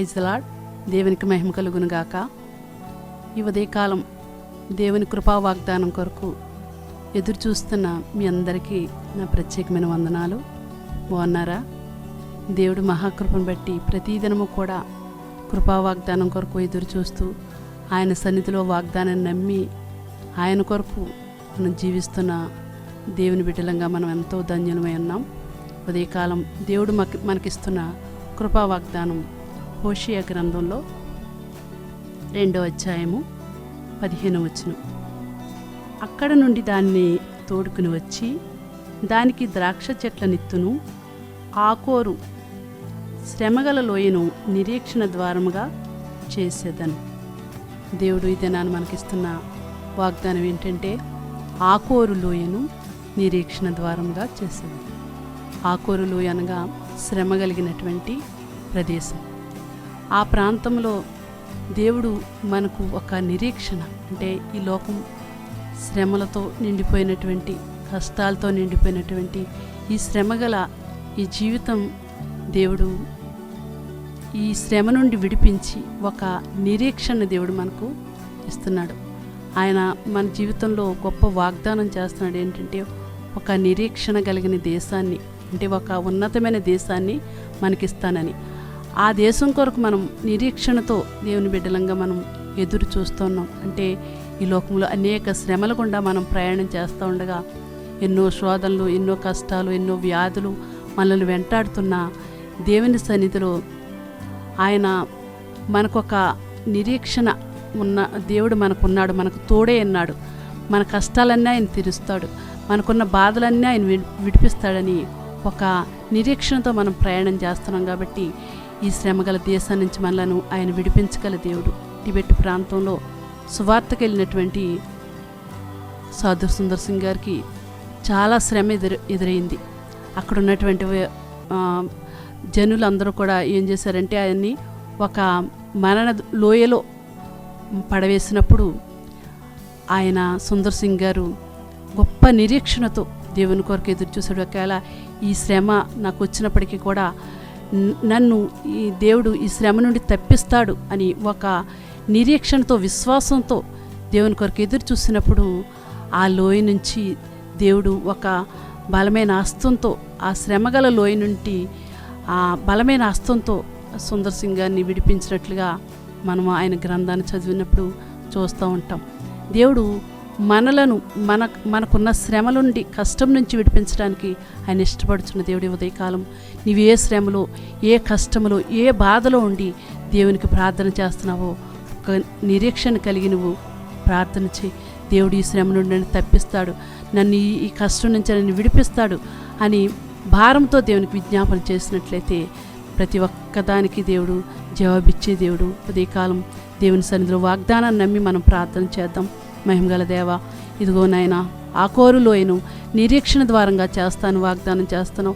Praise lord దేవునికి మహిమ కలుగును గాక. ఈ ఉదయకాలం దేవుని కృపా వాగ్దానం కొరకు ఎదురు చూస్తున్న మీ అందరికీ నా ప్రత్యేకమైన వందనాలు. బాగున్నారా? దేవుడు మహాకృపను బట్టి ప్రతిదినము కూడా కృపా వాగ్దానం కొరకు ఎదురు చూస్తూ ఆయన సన్నిధిలో వాగ్దానాన్ని నమ్మి ఆయన కొరకు మనం జీవిస్తున్న దేవుని బిడ్డలంగా మనం ఎంతో ధన్యులమై ఉన్నాం. ఉదయకాలం దేవుడు మనకి మనకిస్తున్న కృపా వాగ్దానం హోషియ గ్రంథంలో రెండో అధ్యాయము పదిహేను వచ్చును అక్కడ నుండి దాన్ని తోడుకుని వచ్చి దానికి ద్రాక్ష చెట్ల నిత్తును ఆకోరు శ్రమగల లోయను నిరీక్షణ ద్వారముగా చేసేదను. దేవుడు ఈ దినాన్ని మనకిస్తున్న వాగ్దానం ఏంటంటే ఆకోరు లోయను నిరీక్షణ ద్వారముగా చేసేది ఆకోరు లోయ అనగా శ్రమ కలిగినటువంటి ప్రదేశం. ఆ ప్రాంతంలో దేవుడు మనకు ఒక నిరీక్షణ. అంటే ఈ లోకం శ్రమలతో నిండిపోయినటువంటి కష్టాలతో నిండిపోయినటువంటి ఈ శ్రమగల ఈ జీవితం దేవుడు ఈ శ్రమ నుండి విడిపించి ఒక నిరీక్షణ దేవుడు మనకు ఇస్తున్నాడు. ఆయన మన జీవితంలో గొప్ప వాగ్దానం చేస్తున్నాడు ఏంటంటే ఒక నిరీక్షణ కలిగిన దేశాన్ని అంటే ఒక ఉన్నతమైన దేశాన్ని మనకిస్తానని. ఆ దేశం కొరకు మనం నిరీక్షణతో దేవుని బిడ్డలంగా మనం ఎదురు చూస్తున్నాం. అంటే ఈ లోకంలో అనేక శ్రమల గుండా మనం ప్రయాణం చేస్తూ ఉండగా ఎన్నో శోధనలు ఎన్నో కష్టాలు ఎన్నో వ్యాధులు మనల్ని వెంటాడుతున్న దేవుని సన్నిధిలో ఆయన మనకొక నిరీక్షణ ఉన్న దేవుడు మనకున్నాడు మనకు తోడే ఉన్నాడు. మన కష్టాలన్నీ ఆయన తీరుస్తాడు. మనకున్న బాధలన్నీ ఆయన వి- విడిపిస్తాడని ఒక నిరీక్షణతో మనం ప్రయాణం చేస్తున్నాం కాబట్టి ఈ శ్రమగల దేశం నుంచి మనలను ఆయన విడిపించగల దేవుడు. టిబెట్ ప్రాంతంలో సువార్తకు వెళ్ళినటువంటి సాధు సుందర్ సింగ్ గారికి చాలా శ్రమ ఎదురు ఎదురైంది. అక్కడ ఉన్నటువంటి జనులందరూ కూడా ఏం చేశారంటే ఆయన్ని ఒక మరణ లోయలో పడవేసినప్పుడు ఆయన సుందర్ సింగ్ గారు గొప్ప నిరీక్షణతో దేవుని కొరకు ఎదురు చూసాడు ఒకవేళ ఈ శ్రమ నాకు వచ్చినప్పటికీ కూడా నన్ను ఈ దేవుడు ఈ శ్రమ నుండి తప్పిస్తాడు అని ఒక నిరీక్షణతో విశ్వాసంతో దేవుని కొరకు ఎదురు చూసినప్పుడు ఆ లోయ నుంచి దేవుడు ఒక బలమైన హస్తంతో ఆ శ్రమగల లోయ నుండి ఆ బలమైన హస్తంతో సుందర్ సింగ్ గారిని విడిపించినట్లుగా మనం ఆయన గ్రంథాన్ని చదివినప్పుడు చూస్తూ ఉంటాం. దేవుడు మనలను మన మనకున్న శ్రమ నుండి కష్టం నుంచి విడిపించడానికి ఆయన ఇష్టపడుతున్న దేవుడి ఉదయకాలం. నీవు ఏ శ్రమలో ఏ కష్టములో ఏ బాధలో ఉండి దేవునికి ప్రార్థన చేస్తున్నావో ఒక నిరీక్షణ కలిగి నువ్వు ప్రార్థన చేయి. దేవుడు ఈ శ్రమ నుండి నన్ను తప్పిస్తాడు. నన్ను ఈ ఈ కష్టం నుంచి నన్ను విడిపిస్తాడు అని భారంతో దేవునికి విజ్ఞాపన చేసినట్లయితే ప్రతి ఒక్కదానికి దేవుడు జవాబిచ్చే దేవుడు. ఉదయకాలం దేవుని సన్నిధిలో వాగ్దానాన్ని నమ్మి మనం ప్రార్థన చేద్దాం. మహిమగల దేవ ఇదిగో నాయన ఆ కోరులోయను నిరీక్షణ ద్వారంగా చేస్తాను వాగ్దానం చేస్తాను.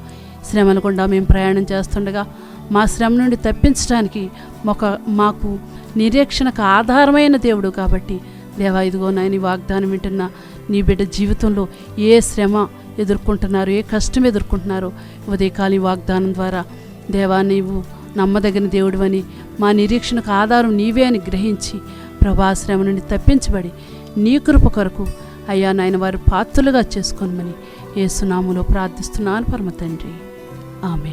శ్రమల గుండా మేము ప్రయాణం చేస్తుండగా మా శ్రమ నుండి తప్పించడానికి ఒక మాకు నిరీక్షణకు ఆధారమైన దేవుడు కాబట్టి దేవా ఇదిగో నాయని వాగ్దానం వింటున్న నీ బిడ్డ జీవితంలో ఏ శ్రమ ఎదుర్కొంటున్నారు ఏ కష్టం ఎదుర్కొంటున్నారో ఉదయకాలి వాగ్దానం ద్వారా దేవా నీవు నమ్మదగిన దేవుడు అని మా నిరీక్షణకు ఆధారం నీవే అని గ్రహించి ప్రభాశ్రమ నుండి తప్పించబడి నీ కృప కొరకు. అయ్యా నాయన వారు పాత్రలుగా చేసుకోనమని యేసునాములో ప్రార్థిస్తున్నాను పరమ తండ్రి. ఆమె